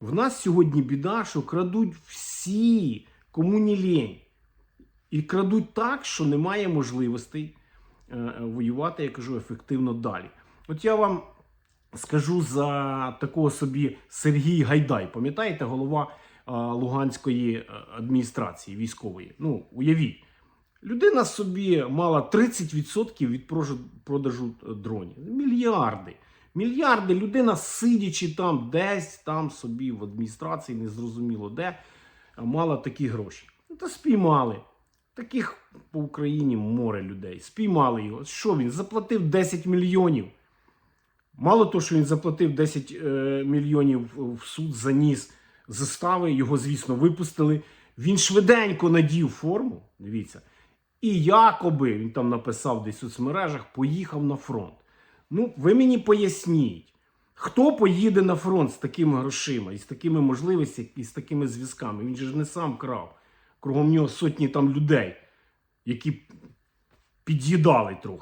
В нас сьогодні біда, що крадуть всі, кому не лінь. І крадуть так, що немає можливостей е, е, воювати, я кажу, ефективно далі. От я вам скажу за такого собі Сергій Гайдай. Пам'ятаєте, голова е, Луганської адміністрації військової? Ну, уявіть. Людина собі мала 30% від продажу дронів. Мільярди. Мільярди. Людина, сидячи там десь там собі в адміністрації, незрозуміло де, мала такі гроші. Та спіймали. Таких по Україні море людей. Спіймали його. Що він? Заплатив 10 мільйонів. Мало того, що він заплатив 10 е, мільйонів в суд, заніс застави, його, звісно, випустили. Він швиденько надів форму. Дивіться. І якоби він там написав десь у соцмережах, поїхав на фронт. Ну, ви мені поясніть, хто поїде на фронт з такими грошима і з такими можливостями, і з такими зв'язками? Він же ж не сам крав. Кругом нього сотні там людей, які під'їдали трохи.